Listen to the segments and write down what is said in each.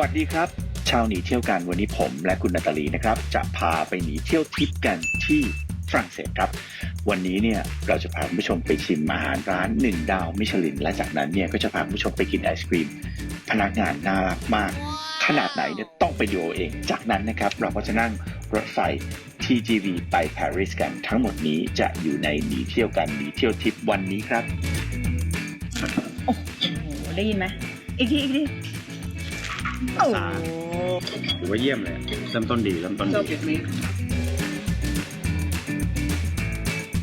วัสดีครับ ชาวหนีเที่ยวกันวันนี้ผมและคุณนาตาลีนะครับ จะพาไปหนีเที่ยวทริปกันที่ฝรั่งเศสครับ วันนี้เนี่ยเราจะพาคุณผู้ชมไปชิมอาหารร้านหนึ่งดาวมิชลิน และจากนั้นเนี่ยก็จะพาคุณผู้ชมไปกินไอศครีม พนักงานน่ารักมาก ขนาดไหนเนี่ยต้องไปดูเอาเองจากนั้นนะครับ เราก็จะนั่งรถไฟ TGV ไปปารีสกันทั้งหมดนี้จะอยู่ในหนีเที่ยวกันหนีเที่ยวทริปวันนี้ครับ โอ้โหได้ยินไหมอีกทีอีกที โอ้โหถือว่าเยี่ยมเลยเริ่มต้นดีเริ่มต้นดี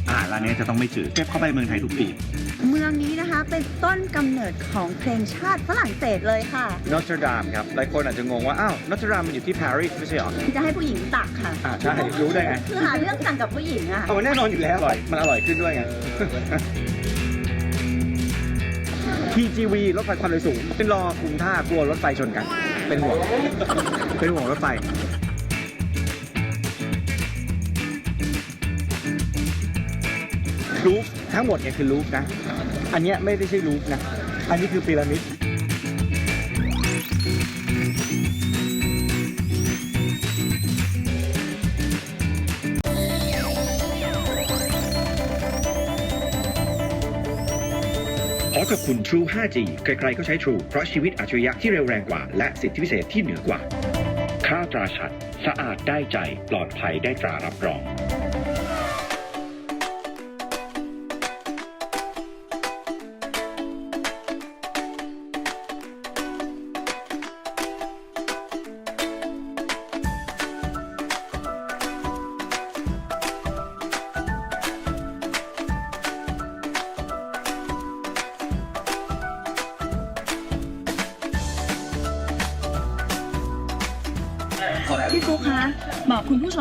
อาหารร้านนี้จะต้องไม่จืดเชฟเข้าไปเมืองไทยทุกปี เมืองนี้นะคะเป็นต้นกำเนิดของเพลงชาติฝรั่งเศสเลยค่ะนอตเทอร์ดามครับ หลายคนอาจจะงงว่า อ้าวนอตเทอร์ดามมันอยู่ที่ปารีสไม่ใช่เหรอ จะให้ผู้หญิงตักค่ะอ่าใช่รู้ได้ไงคือหาเรื่องสั่งกับผู้หญิงอะเอามันแน่นอนอยู่แล้วอร่อย มันอร่อยขึ้นด้วยไง TGV รถไฟความเร็วสูงเป็นรอคุมท่ากลัวรถไฟชนกัน เป็นห่วงเป็นห่วงรถไฟรูฟทั้งหมดเนี่ยคือรูฟนะ อันเนี้ยไม่ได้ใช่รูฟนะ อันนี้คือพีระมิด อขอบคุณ True 5G ใครๆก็ใช้ True เพราะชีวิตอัจฉริยะที่เร็วแรงกว่า และสิทธิพิเศษที่เหนือกว่า ข้าวตราชัด สะอาดได้ใจ ปลอดภัยได้ตรารับรอง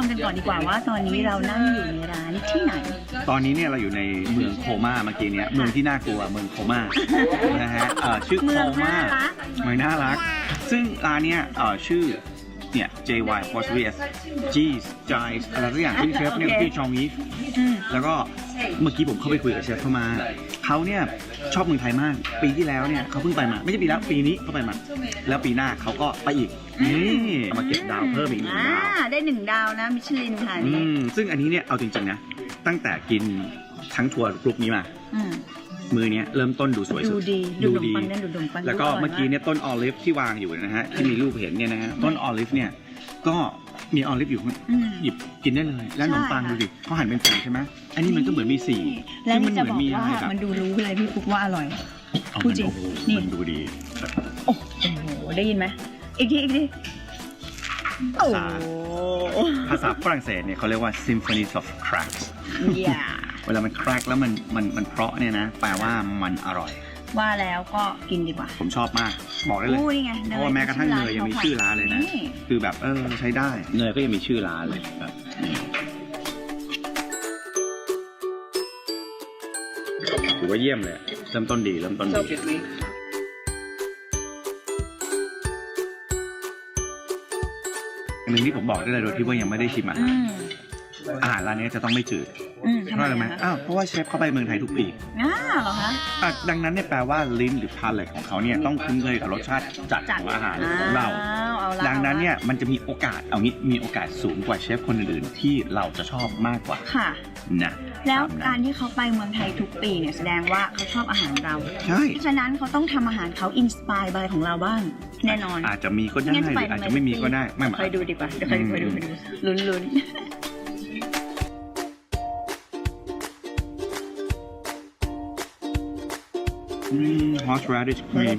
กคุณผู้ชมกันก่อนดีกว่าว่าตอนนี้เรานั่งอยู่ในร้านที่ไหน ตอนนี้เนี่ยเราอยู่ในเมืองโคม่าเมื่อกี้เนี่ยเมืองที่น่ากลัวเมืองโคม่านะฮะเอ่อชื่อโคเมืองม่าน่ารัก เมืองน่ารัก ซึ่งร้านเนี่ยเอ่อชื่อ เนี่ย JY p o s t r i s G's Jives อะไรสักอย่างที่เชฟเนี่ยโอเคที่ชองวีฟอืม แล้วก็เมื่อกี้ผมเข้าไปคุยกับเชฟเข้ามา เขาเนี่ยชอบเมืองไทยมาก ปีที่แล้วเนี่ยเขาเพิ่งไปมา ไม่ใช่ปีแล้วปีนี้เขาไปมา แล้วปีหน้าเขาก็ไปอีก นี่มาเก็บดาวเพิ่มอีกหนึ่งอ่าดาว ได้หนึ่งดาวนะมิชลินค่ะอืนี่มซึ่งอันนี้เนี่ยเอาจริงๆนะ ตั้งแต่กินทั้งทัวร์กรุ๊ปนี้มา อืม มือเนี้ยเริ่มต้นดูสวยดูสุดดีดูดมปังนั่นดูดมปังแล้วก็ดูร่ยเมื่อกี้เนี่ยต้นออลิฟที่วางอยู่นะฮะที่มีรูปเห็นเนี่ยนะฮะต้นออลิฟเนี่ยก็มีออลิฟอยู่ข้างอืม หยิบกินได้เลย แล้วขนมปังใช่ดูค่ะ ดิเขาหั่นเป็นสีใช่ไหมอันนี้มันก็เหมือนมีสีและซึ่งมันี่นจะเหมืบออนกมีอะไรว่าแบบมันดูรู้เลยพี่ฟุกว่าอร่อย เอาพูดมันจริงโอ้โหนี่ มันดูดีโอ้โหได้ยินไหมอีกทีอีกทีโอ้โหภาษาฝรั่งเศสเนี่ยเขาเรียกว่า symphonies of cracks อย่า เวลามัน crack แล้วมันมันมันเพราะเนี่ยนะ แปลว่ามันอร่อย ว่าแล้วก็กินดีกว่า ผมชอบมาก บอกได้เลย อู้นี่ไงเพราะว่าแม้กระทั่งเนยยังมีชื่อร้านเลยนะ คือแบบเออใช้ได้ เนยก็ยังมีชื่อร้านเลยแบบถือว่าเยี่ยมเลย เริ่มต้นดี เริ่มต้นดีอันหนึ่งที่ผมบอกได้เลยโดยที่ว่ายังไม่ได้ชิมอาอืหารม อาหารร้านนี้จะต้องไม่จืดอืมเพทำไมราะอะไรไหมอะคะอ้าวเพราะว่าเชฟเข้าไปเมืองไทยทุกปีอ่าเหรอคะ อะดังนั้นเนี่ยแปลว่าลิ้นหรือพาเลตของเขาเนี่ยต้องคุ้นเคยกับรสชาติจัดจัด ของอาหารของเรา วเอาละดังนั้นอาละเนี่ยมันจะมีโอกาสเอางี้มีโอกาสสูงกว่าเชฟคนอื่นๆที่เราจะชอบมากกว่าค่ะ นะแล้วตมกานั้นรที่เขาไปเมืองไทยทุกปีเนี่ยแสดงว่าเขาชอบอาหารเรา ใช่เพราะฉะนั้นเขาต้องทำอาหารเขาอินสปายบายของเราบ้างแน่นอนอาจจะมีก็ได้งั้นหจะรือไปอาจจะไม่มีก็ได้ไม่หมาย คอยดูดีกว่าเดี๋ยวคอยดูคอยดูคอยดูลุ้นลุ้ อืม horseradish cream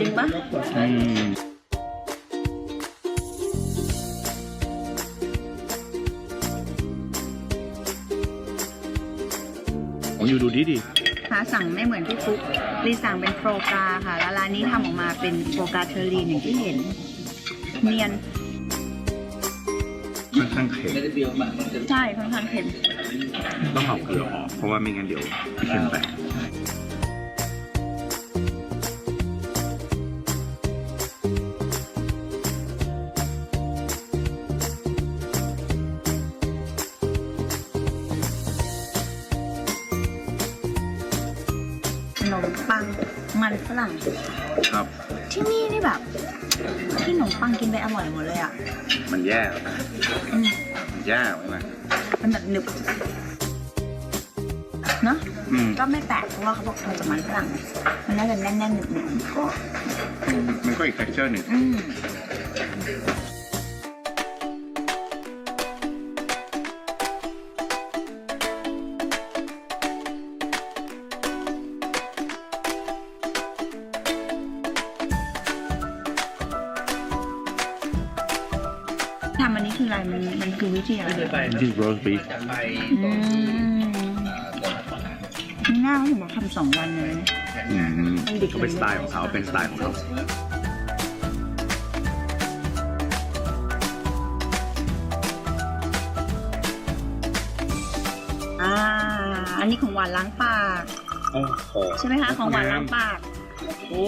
จริงปะอืมผมอยู่ดูดีดีฟ้าสั่งไม่เหมือนพี่ฟุกรีสั่งเป็นโฟกาค่ะ แล้วร้านนี้ทำออกมาเป็นโฟกาเทอรีนอย่างที่เห็น เนียน ค่อนข้างเค็มใช่ค่อนข้างเค็ม ต้องเอาเกลือออก เพราะว่าไม่งั้นเดี๋ยวเค็มไป อร่อยหมดเลยอะ มันแย่อืมมันแย่ใช่ไหมมันแบบหนึบเนาะอืมก็ไม่แปลกเพราะว่าเขาบอกทำจากมันฝรั่งมันน่าจะแน่นๆหนึบมันก็อีก texture หนึ่งๆอืม วิธีอะไรที่ roast beef อืมง่ายเขาถึงบอกทำสองวันเลยนะอืมมันดิบก็เป็นสไตล์ของเขาเป็นสไตล์ของเขาอ่า อันนี้ของหวานล้างปาก โอ้โห ใช่ไหมคะ ของหวานล้างปาก โอ้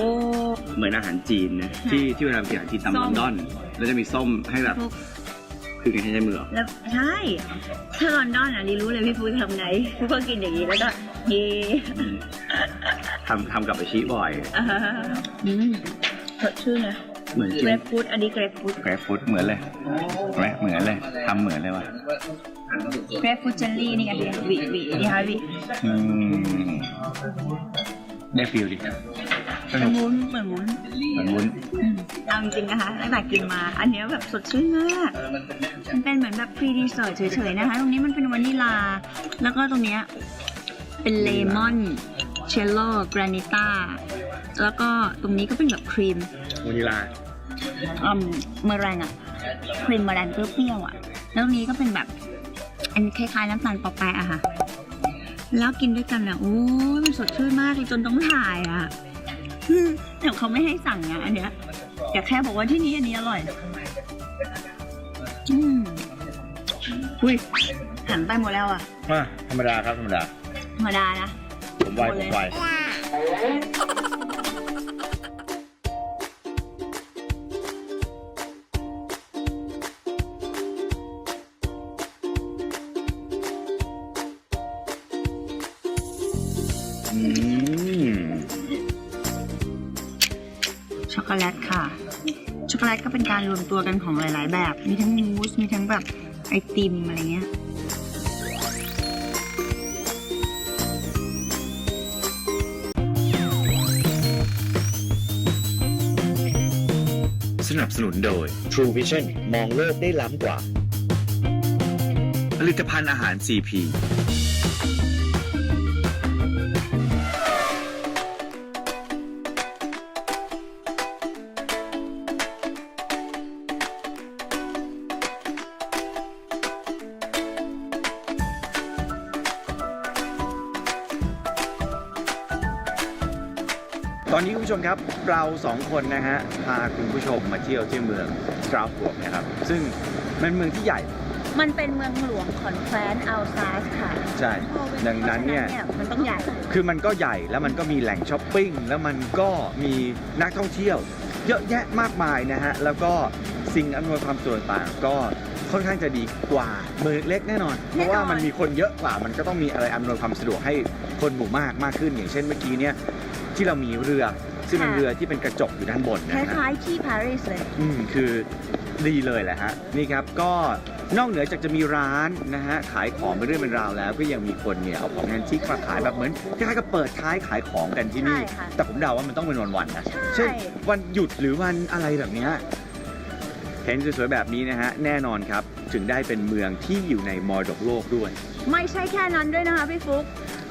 เหมือนอาหารจีนนะที่ที่เวลาไปกินอาหารจีนตามส้ลมอนดอน แล้วจะมีส้มให้แบบพวก คือกันให้ใช้มือเหรอแล้วใช่ถ้าลอนดอนอะรีรู้เลยพี่ฟูทำไงพี่ฟูกินอย่างนี้แล้วก็เฮอืมทำทำกับอาชิบ่อย อ่าอืมสดชื่นเลยเหมือนเกกิรนปฟรุตอันนี้เกรปฟรุตแกรฟูดเหมือนเลยไหมเหมือนเลยทำเหมือนเลยว่ะเกรปฟรุตเจลลี่นี่ไงวิวินี่ค่ะวิอืมได้ฟิลดิส เหมืนุอนกวุ้นเหมือนวุ้นเหมือนวุ้นอืมเอาจริงๆนะคะตั้งแต่กินมา อันเนี้ยแบบสดชื่นมากมันเป็นเหมือนแบบพรีดีเซอร์เฉยๆนะคะ ตรงนี้มันเป็นวานิลา แล้วก็ตรงเนี้ยเป็นเลมอนเชลโล่กรานิต้าแล้วก็ตรงนี้ก็เป็นแบบครีมวานิลาอืมเมอแรงอะครีมเมอแรงเปรี้ยวๆอะแล้วตรงนี้ก็เป็นแบบ อันคล้ายๆน้ำตาลปอแปะอะค่ะ แล้วกินด้วยกันอะโอ้ยมันสดชื่นมากเลยจนต้องถ่ายอะอืม แต่เขาไม่ให้สั่งอะอันเนี้ยแต่แค่บอกว่าที่นี้อันนี้อร่อยอืมอุ้ยหันไปหมดแล้วอะอะธรรมดาครับธรรมดา ธรรมดานะผมไวผมไว อกโกแลตค่ะ ช็อกโกแลตก็เป็นการรวมตัวกันของหลาย ๆ แบบ มีทั้งมูส มีทั้งแบบไอติมอะไรเงี้ยสนับสนุนโดย True Vision มองโลกได้ล้ำกว่า ผลิตภัณฑ์อาหาร CP ตอนนี้คุณผู้ชมครับเราสองคนนะฮะพาคุณผู้ชมมาเที่ยวที่เมืองสตราสบวร์กนะครับ ซึ่งมันเมืองที่ใหญ่มันเป็นเมืองหลวงของแคว้นอัลซาสค่ะใช่ดังนั้นเนี่ยพราะฉะมันต้องใหญ่ คือมันก็ใหญ่แล้วมันก็มีแหล่งช้อปปิ้งแล้วมันก็มีนักท่องเที่ยว เยอะแยะมากมายนะฮะแล้วก็สิ่งอำนวยความสะดวกต่างๆก็ค่อนข้างจะดีกว่าเมืองเล็กแน่นอน เพราะว่ามันมีคนเยอะกว่ามันก็ต้องมีอะไรอำนวยความสะดวกให้คนหมู่มากมากขึ้น อย่างเช่นเมื่อกี้เนี่ย ที่เรามีเรือ ซึ่งเป็นเรือที่เป็นกระจกอยู่ด้านบนคนะฮะ ล้ายๆที่ปารีสเลย อืมคือดีเลยแหละฮะนี่ครับก็นอกเหนือจากจะมีร้านนะฮะขายของเป็นเรื่องเป็นราวแล้ว ก็ยังมีคนเนี่ยเอาของแอนทิกมาขายแบบเหมือนคล้ายๆกับเปิดท้ายขายของกันที่นี่ ใช่ค่ะแต่ผมเดาว่ามันต้องเป็นวันๆนะใช่ เช่นวันหยุดหรือวันอะไรแบบเนี้ยเห็นสวยๆแบบนี้นะฮะแน่นอนครับ ถึงได้เป็นเมืองที่อยู่ในมรดกโลกด้วย ไม่ใช่แค่นั้นด้วยนะคะพี่ฟุ๊ก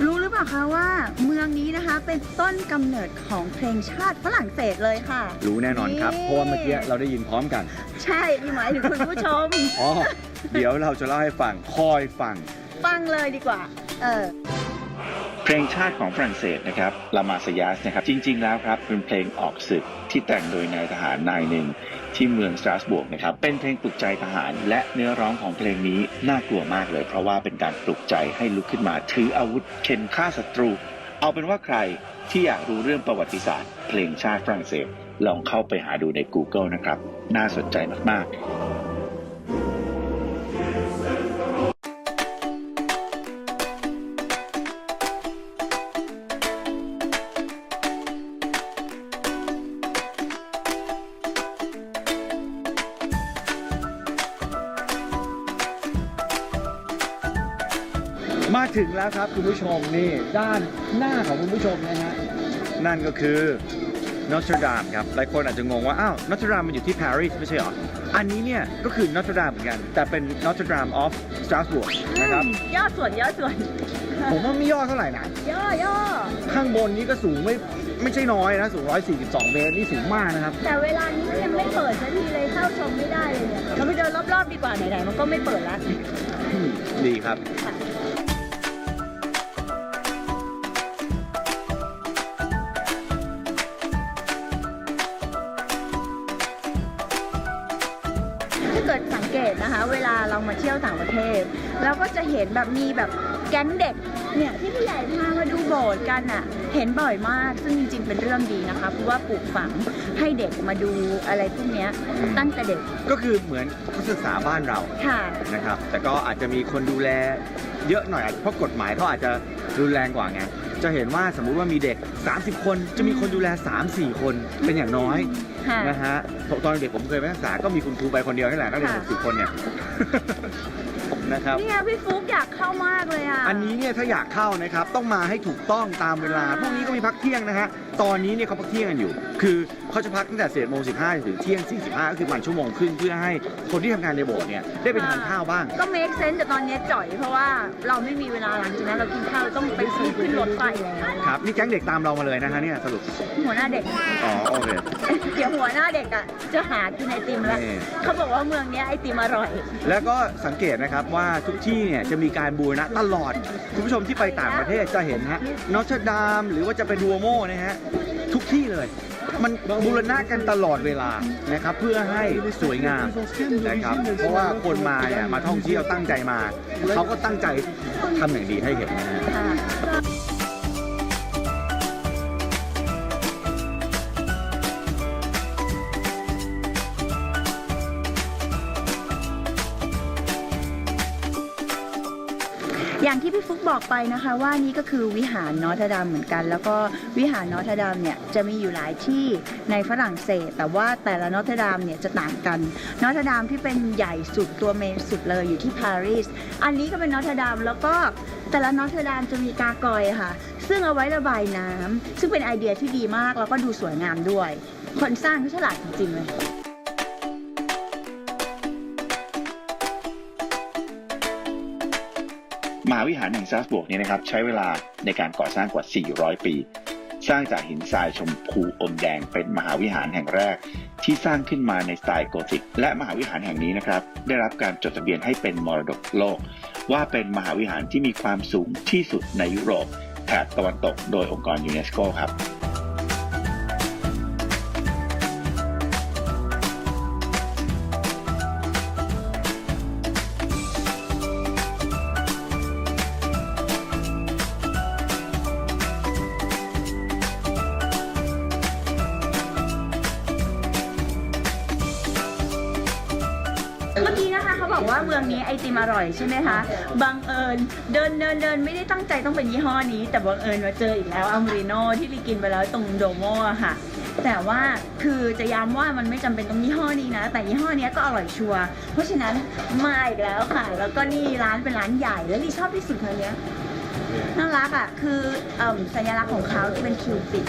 รู้หรือเปล่าคะว่าเมืองนี้นะคะเป็นต้นกำเนิดของเพลงชาติฝรั่งเศสเลยค่ะ รู้แน่นอนครับ เพราะว่าเมื่อกี้เราได้ยินพร้อมกัน ใช่นี่หมายถึงคุณผู้ชม อ๋อ เดี๋ยวเราจะเล่าให้ฟัง คอยฟัง ฟังเลยดีกว่า เออเพลงชาติของฝรั่งเศสนะครับลามาสยาสนะครับ จริง ๆ แล้วครับเป็นเพลงออกศึกที่แต่งโดยนายทหารนายหนึ่งที่เมืองสตราสบวร์กนะครับ เป็นเพลงปลุกใจทหาร และเนื้อร้องของเพลงนี้น่ากลัวมากเลย เพราะว่าเป็นการปลุกใจให้ลุกขึ้นมาถืออาวุธเข็นฆ่าศัตรู เอาเป็นว่าใครที่อยากรู้เรื่องประวัติศาสตร์ เพลงชาติฝรั่งเศส ลองเข้าไปหาดูใน Google นะครับ น่าสนใจมาก ๆ ถึงแล้วครับคุณผู้ชมนี่ด้านหน้าของคุณผู้ชมนะฮะนั่นก็คือนอต r ดามครับหลายคนอาจจะงงว่า อ้าวนอต r ดามมันอยู่ที่ปารีสไม่ใช่เหรอ อันนี้เนี่ย ก็คือนอต r ดามเหมือนกัน แต่เป็นนอต r ดามออฟสตราสบวร์กนะครับย่อส่วนย่อส่วน ผมว่าไม่ย่อเท่าไหร่นะ ย่อย่อข้างบนนี้ก็สูงไม่ไม่ใช่น้อยนะ สูง 142 เมตร นี่สูงมากนะครับ แต่เวลานี้ก็ยังไม่เปิดสักทีเลยเข้าชมไม่ได้เลยเนี่ยเราไปเดินรอบๆดีกว่าไหนๆมันก็ไม่เปิดแล้วดีครับ นะคะ เวลาเรามาเที่ยวต่างประเทศเราก็จะเห็นแบบมีแบบแก๊งเด็กเนี่ยที่ผู้ใหญ่พามาดูโบสถ์กันอะเห็นบ่อยมากซึ่งจริงๆเป็นเรื่องดีนะคะเพราะว่าปลูกฝังให้เด็กมาดูอะไรพวกเนี้ยตั้งแต่เด็กก็คือเหมือนเขาศึกษาบ้านเราค่ะ นะครับ แต่ก็อาจจะมีคนดูแลเยอะหน่อยเพราะกฎหมายเขาอาจจะรุนแรงกว่าไง จะเห็นว่าสมมุติว่ามีเด็ก 30 คนจะมีคนดูแล 3-4 คนเป็นอย่างน้อยค่ะ นะฮะตอนเด็กผมเคยไปศึกษาก็มีคุณครูไปคนเดียวนี่แหละนักเรียนค่ะ 60 คนเนี่ย นะครับนี่ไงพี่ฟุกอยากเข้ามากเลยอะ อันนี้เนี่ยถ้าอยากเข้านะครับต้องมาให้ถูกต้องตามเวลาอ่า พรุ่งนี้ก็มีพักเที่ยงนะฮะตอนนี้เนี่ยเขาพักเที่ยงกันอยู่ คือเขาจะพักตั้งแต่เศษโมงสิถึงเที่ยง45ก็คือประมาณชั่วโมงครึ่งเพื่อให้คนที่ทำงานในโบสถ์เนี่ยได้ไปทานข้าวบ้าง ก็ make sense แต่ตอนนี้จ่อยเพราะว่าเราไม่มีเวลาหลังจากนั้นเรากินข้าวเราต้องไปซื้อขึ้นรถไฟแล้วครับ นี่แก๊งเด็กตามเรามาเลยนะฮะเนี่ยสรุป หัวหน้าเด็ก อ๋อ โอเค เดี๋ยวหัวหน้าเด็กอะจะหากินไอติมแล้วนี่ เขาบอกว่าเมืองเนี้ยไอติมอร่อย แล้วก็สังเกตนะครับว่าทุกที่เนี่ยจะมีการบูรณะตลอด คุณผู้ชมที่ไปต่างประเทศจะเห็นฮะนอตดามหรือว่าจะเป็นดัวโมนะฮะทุกที่เลย มันบูรณะกันตลอดเวลานะครับ เพื่อให้สวยงามนะครับ เพราะว่าคนมาเนี่ยมาท่องเที่ยวตั้งใจมา เขาก็ตั้งใจทำอย่างดีให้เห็นนะฮะอย่ บอกไปนะคะว่านี่ก็คือวิหารนอตดามเหมือนกัน แล้วก็วิหารนอตดามเนี่ยจะมีอยู่หลายที่ในฝรั่งเศส แต่ว่าแต่ละนอตดามเนี่ยจะต่างกันนอตดามที่เป็นใหญ่สุดตัวเมนสุดเลยอยู่ที่ปารีสอันนี้ก็เป็นนอตดามแล้วก็แต่ละนอตดามจะมีกากอยค่ะ ซึ่งเอาไว้ระบายน้ำซึ่งเป็นไอเดียที่ดีมากแล้วก็ดูสวยงามด้วย คนสร้างเขาฉลาดจริงๆเลย มหาวิหารแห่งซาสบวกนี้นะครับใช้เวลาในการก่อสร้างกว่า 400 ปี สร้างจากหินทรายชมพูอมแดงเป็นมหาวิหารแห่งแรก ที่สร้างขึ้นมาในสไตล์โกธิก และมหาวิหารแห่งนี้นะครับได้รับการจดทะเบียนให้เป็นมรดกโลก ว่าเป็นมหาวิหารที่มีความสูงที่สุดในยุโรปแถบตะวันตกโดยองค์กรยูเนสโกครับ บอกว่าเมืองนี้ไอติมอร่อยใช่ไหมคะบังเอิญเดินเดินเดินไม่ได้ตั้งใจต้องเป็นยี่ห้อนี้ แต่บังเอิญมาเจออีกแล้วอัมริโนที่ลีกินไปแล้วตรงโดโมอะค่ะ แต่ว่าคือจะย้ำว่ามันไม่จำเป็นต้องยี่ห้อนี้นะ แต่ยี่ห้อนี้ก็อร่อยชัวร์เพราะฉะนั้นมาอีกแล้วค่ะ แล้วก็นี่ร้านเป็นร้านใหญ่แล้วลีชอบที่สุดเลยเนี้ยน่ารักอะคืออสัญลักษณ์ของเขาจะเป็นคิวปิด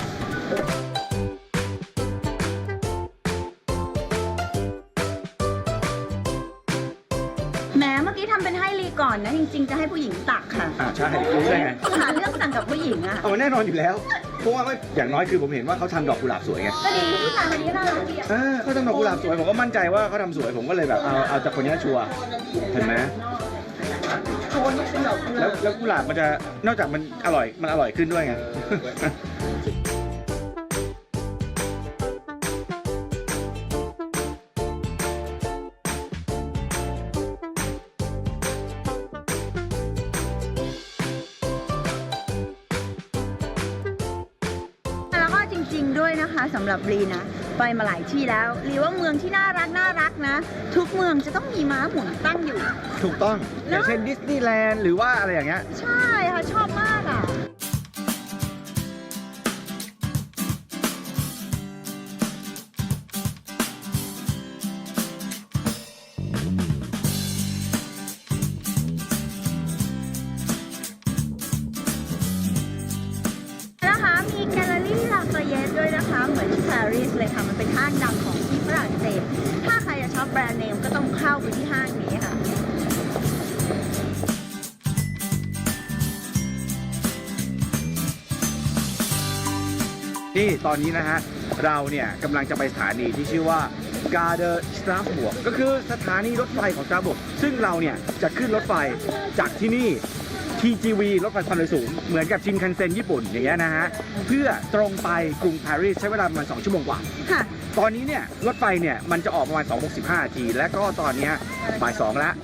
อนนะจริงๆ จะให้ผู้หญิงตักค่ะอ่าใช่รู้ได้ไงหาเรื่องสั่งกับผู้หญิงอะเอาแน่นอนอยู่แล้ว เพราะว่าก็อย่างน้อยคือผมเห็นว่าเขาทำดอกกุหลาบสวยไงก็ดีผู้ชายคนนี้น่ารักดีอะเออเขาทำดอกกุหลาบสวยผมก็มั่นใจว่าเขาทำสวยผมก็เลยแบบเอาเอาจากคนนี้ชัวร์เห็นไหมโทนก็เป็นดอกกุหแล้ลาวบแล้วกุหลาบมันจะนอกจากมันอร่อยมันอร่อยขึ้นด้วยไง หรับรีนะ ไปมาหลายที่แล้วรีว่าเมืองที่น่ารักน่ารักนะ ทุกเมืองจะต้องมีม้าหมุนตั้งอยู่ ถูกต้องอย่างเช่นดิสนีย์แลนด์หรือว่าอะไรอย่างเงี้ย ใช่ค่ะชอบมากอะนะคะ เลยค่ะ มันเป็นห้างดังของที่ฝรั่งเศส ถ้าใครจะชอปแบรนด์เนมก็ต้องเข้าไปที่ห้างนี้ค่ะนี่ตอนนี้นะฮะ เราเนี่ยกำลังจะไปสถานีที่ชื่อว่า g a r d e r s t r a s b u r g ก็คือสถานีรถไฟของ Strasbourg ซึ่งเราเนี่ยจะขึ้นรถไฟจากที่นี่ TGV รถไฟความเร็วสูง เหมือนกับชินคันเซ็นญี่ปุ่นอย่างเงี้ยนะฮะ เพื่อตรงไปกรุงปารีสใช้เวลาประมาณ2ชั่วโมงกว่า ค่ะ ตอนนี้เนี่ยรถไฟเนี่ยมันจะออกประมาณ2.65นาที และก็ตอนเนี้ยบ่าย2แล้ว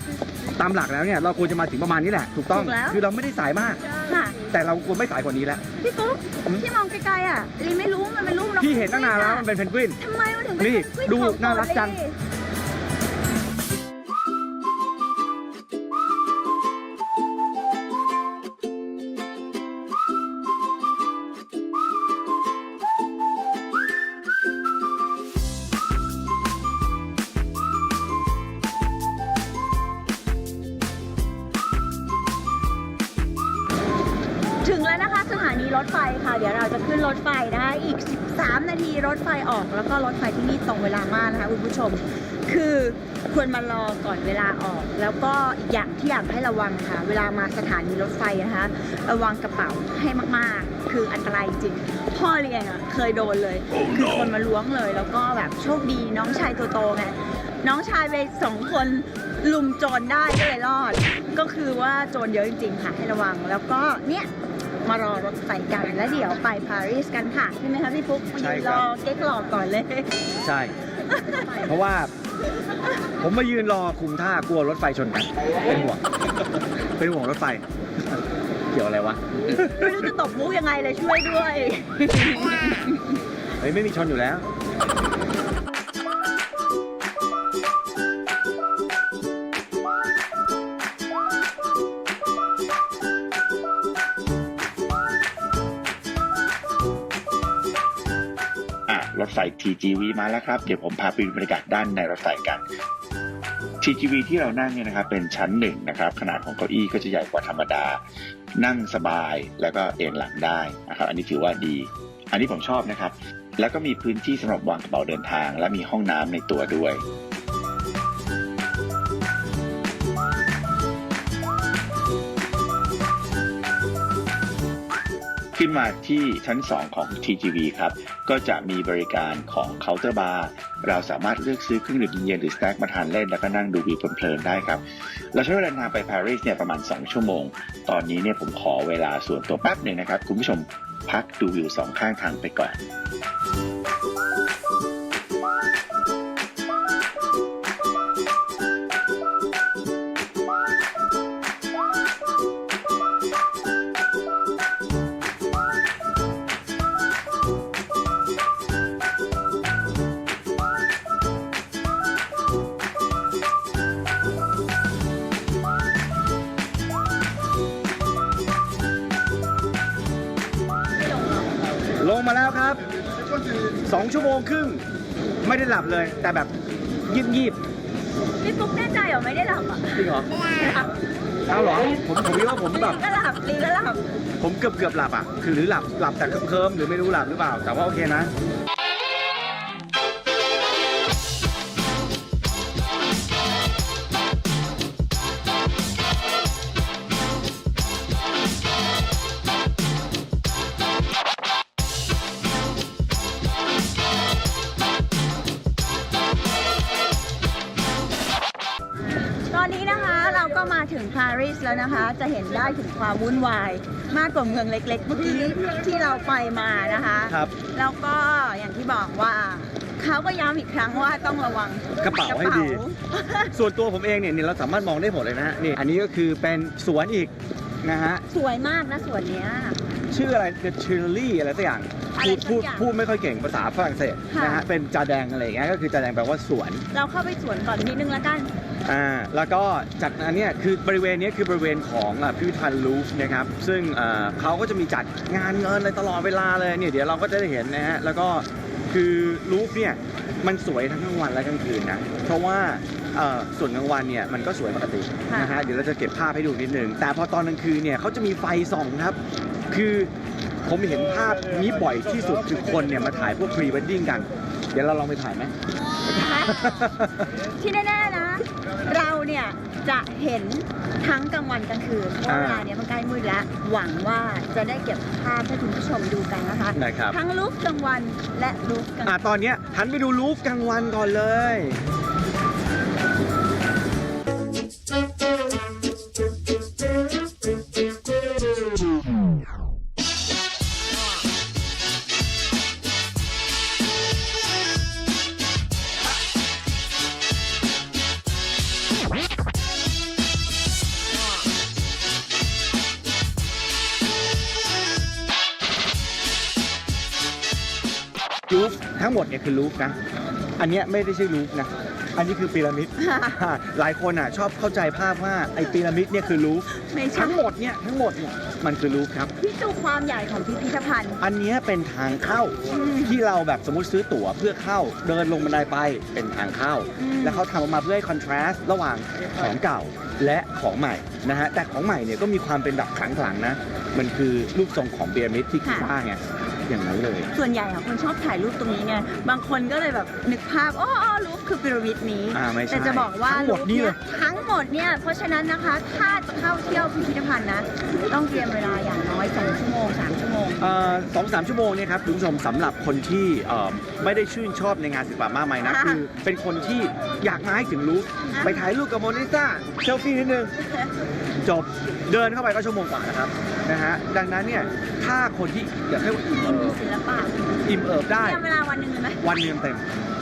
ตามหลักแล้วเนี่ยเราควรจะมาถึงประมาณนี้แหละ ถูกต้อง ถูกแล้ว คือเราไม่ได้สายมาก ค่ะ แต่เราควรไม่สายกว่านี้แล้ว พี่ฟุ๊กที่มองไกลๆอะลีไม่รู้มันเป็นรูปนกพี่เห็นตั้งนานแล้วมันเป็นเพนกวิน ทำไมมันถึงเป็นนี่เพนกวินดูของน่ารักจังลี รถไฟค่ะ เดี๋ยวเราจะขึ้นรถไฟนะคะ อีก13นาทีรถไฟออก แล้วก็รถไฟที่นี่ตรงเวลามากนะคะคุณผู้ชม คือควรมารอก่อนเวลาออก แล้วก็อีกอย่างที่อยากให้ระวังค่ะ เวลามาสถานีรถไฟนะคะ ระวังกระเป๋าให้มากๆ คืออันตรายจริง พ่อเรียนอะเคยโดนเลย คือคนมาล้วงเลย แล้วก็แบบโชคดีน้องชายตัวโตไง น้องชายไปสองคนลุมโจรได้ก็เลยรอด ก็คือว่าโจรเยอะจริงๆค่ะให้ระวัง แล้วก็เนี่ย มารอรถไฟกันแล้วเดี๋ยวไปปารีสกันค่ะใช่ไหมคะพี่ปุ๊กมาใช่ยืนครัรบอเก๊กหลอกก่อนเลย ใช่ เพราะว่า ผมมายืนรอคุมท่ากลัวรถไฟชนกัน เป็นห่วง เป็นห่วงรถไฟ เกี่ยวอะไรวะ ไม่รู้จะตบมุกยังไงเลยช่วยด้วย เฮ้ยไม่มีชนอยู่แล้ว อะรถไฟ TGV มาแล้วครับ เดี๋ยวผมพาไปดูบรรยากาศด้านในรถไฟกัน TGV ที่เรานั่งเนี่ยนะครับเป็นชั้นหนึ่งนะครับ ขนาดของเก้าอี้ก็จะใหญ่กว่าธรรมดา นั่งสบายแล้วก็เอนหลังได้นะครับ อันนี้ถือว่าดี อันนี้ผมชอบนะครับ แล้วก็มีพื้นที่สำหรับวางกระเป๋าเดินทาง และมีห้องน้ำในตัวด้วย ขึ้นมาที่ชั้น 2 ของ TGV ครับ ก็จะมีบริการของเคาน์เตอร์บาร์ เราสามารถเลือกซื้อเครื่องดื่มเย็นหรือสแน็คมาทานเล่นแล้วก็นั่งดูวิวเพลินๆได้ครับ เราใช้เวลาเดินทางไปปารีสเนี่ยประมาณ 2 ชั่วโมง ตอนนี้เนี่ยผมขอเวลาส่วนตัวแป๊บหนึ่งนะครับ คุณผู้ชมพักดูวิวสองข้างทางไปก่อน ลงมาแล้วครับสองชั่วโมงครึ่ง ไม่ได้หลับเลย แต่แบบยิบยิบพี่ปุ๊กแน่ใจเหรอไม่ได้หลับอะจริงเหรอเอาเหรอผมผมคิดว่าผมแบบลีก็หลับลีก็หลับ ผมเกือบเกือบหลับอะ คือหรือหลับหลับแต่เคิมๆหรือไม่รู้หลับหรือเปล่า แต่ว่าโอเคนะ ความวุ่นวาย มากกว่าเมืองเล็ก ๆ เมื่อกี้ที่เราไปมานะคะ ครับ แล้วก็อย่างที่บอกว่าเขาก็ย้ำอีกครั้งว่าต้องระวังกระเป๋าให้ดีส่วนตัวผมเองเนี่ยเนี่ยเราสามารถมองได้หมดเลยนะฮะนี่อันนี้ก็คือเป็นสวนอีกนะฮะ สวยมากนะสวนเนี้ย ชื่ออะไร The Cherry อะไรสักอย่างอะไรพูดสักพูดอย่างพูดไม่ค่อยเก่งภาษาฝรั่งเศสค่ะนะฮะเป็นจาแดงอะไรอย่างเงี้ยก็คือจาแดงแปลว่าสวน เราเข้าไปสวนก่อนนิดนึงแล้วกันอ่าแล้วก็จากอันเนี้ยคือบริเวณเนี้ยคือบริเวณของอะพิพิธภัณฑ์ลูฟร์นะครับซึ่งเอ่อเขาก็จะมีจัดงานเงินอะไรตลอดเวลาเลยเนี่ยเดี๋ยวเราก็จะได้เห็นนะฮะแล้วก็คือลูฟร์เนี่ยมันสวยทั้งกลางวันและกลางคืนนะเพราะว่าเอ่อส่วนกลางวันเนี่ยมันก็สวยปกติค่ะนะฮะเดี๋ยวเราจะเก็บภาพให้ดูนิดนึงแต่พอตอนกลางคืนเนี่ยเขาจะมีไฟส่องครับ คือผมเห็นภาพนี้บ่อยที่สุดคือคนเนี่ยมาถ่ายพวกพรีเวดดิ้งกัน เดี๋ยวเราลองไปถ่ายไหม ที่แน่ๆนะ เราเนี่ยจะเห็นทั้งกลางวันกลางคืนเพราะอ่าเวลาเนี้ยมันใกล้มืดแล้ว หวังว่าจะได้เก็บภาพให้คุณผู้ชมดูกันนะคะนะครับ ทั้งลูฟกลางวันและลูฟกลางอะตอนเนี้ยหันไปดูลูฟกลางวันก่อนเลย ลูฟทั้งหมดเนี่ยคือลูฟนะ อันเนี้ยไม่ได้ใช่ลูฟนะ อันนี้คือพีระมิด หลายคนอะชอบเข้าใจภาพว่าไอ้พีระมิดเนี่ยคือลูฟไม่ใช่ทั้งหมดเนี่ยทั้งหมดเนี่ยมันคือลูฟครับ พิจูความใหญ่ของพิพิธภัณฑ์ อันเนี้ยเป็นทางเข้าอืมที่เราแบบสมมติซื้อตั๋วเพื่อเข้าเดินลงบันไดไปเป็นทางเข้าอืมแล้วเขาทำออกมาเพื่อให้คอนทราสต์ระหว่างของเก่าและของใหม่นะฮะแต่ของใหม่เนี่ยก็มีความเป็นแบบขลังๆนะ มันคือรูปทรงของพีระมิดที่สร้างไง อย่างนั้นเลย ส่วนใหญ่อะคนชอบถ่ายรูปตรงนี้ไง บางคนก็เลยแบบนึกภาพอ๋ออ๋อรูปคือพีระมิดนี้ อ่าไม่ใช่แต่จะบอกว่าทั้งหมดนี่เลย ทั้งหมดเนี่ย เพราะฉะนั้นนะคะ ถ้าจะเข้าเที่ยวพิพิธภัณฑ์นะ ต้องเตรียมเวลาอย่างน้อย2ชั่วโมง3ชั่วโมงสองสามชั่วโมงเนี่ยครับคุณผู้ชมสำหรับคนที่เอ่อไม่ได้ชื่นชอบในงานศิลปะมากมายนะอ่าคือเป็นคนที่อยากมาให้ถึงรู้อ่า ไปถ่ายรูปกับโมนาลิซาเซลฟี่นิดนึง จบเดินเข้าไปก็ชั่วโมงกว่านะครับ นะฮะดังนั้นเนี่ยถ้าคนที่อยากให้ว่าอิ่มนี่เอิมีบศิลปะอิ่มเอิบได้เตรียมเวลาวันหนึ่งเลยไหมวันหนึงเต็ม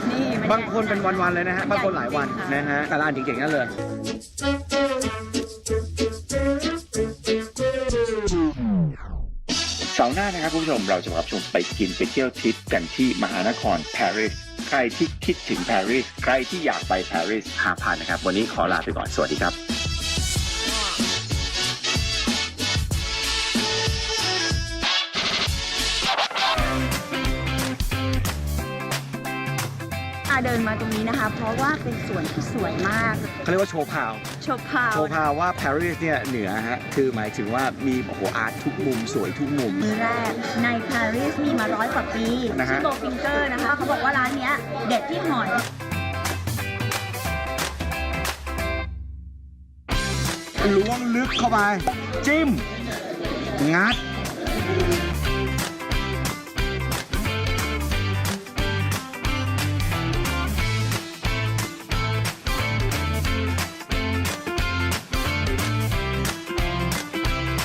นี่มับางคนเป็นวันๆเลยนะฮะ มับางคนหลายวันใญ่จริงๆค่ะนะฮะ แต่ละอันเก่งๆนั่นเลย เสาร์หน้านะครับคุณผู้ชมเราจะพาคุณผู้ชมไปกินไปเที่ยวทริปกันที่มหานครปารีสใครที่คิดถึงปารีสใครที่อยากไปปารีสหาผ่านนะครับ วันนี้ขอลาไปก่อนสวัสดีครับ มาตรงนี้นะคะ เพราะว่าเป็นสวนที่สวยมากเขาเรียกว่าโชว์พาว โชว์พาวโชว์พาวว่าปารีสเนี่ยเหนือฮะคือหมายถึงว่ามีโอ้โหอาร์ตทุกมุมสวยทุกมุม มือแรกในปารีสมีมาร้อยกว่าปีนะฮะ ชื่อโบฟิงเกอร์นะคะ เขาบอกว่าร้านเนี้ยเด็ดที่หอย ล้วงลึกเข้าไป จิ้ม งัด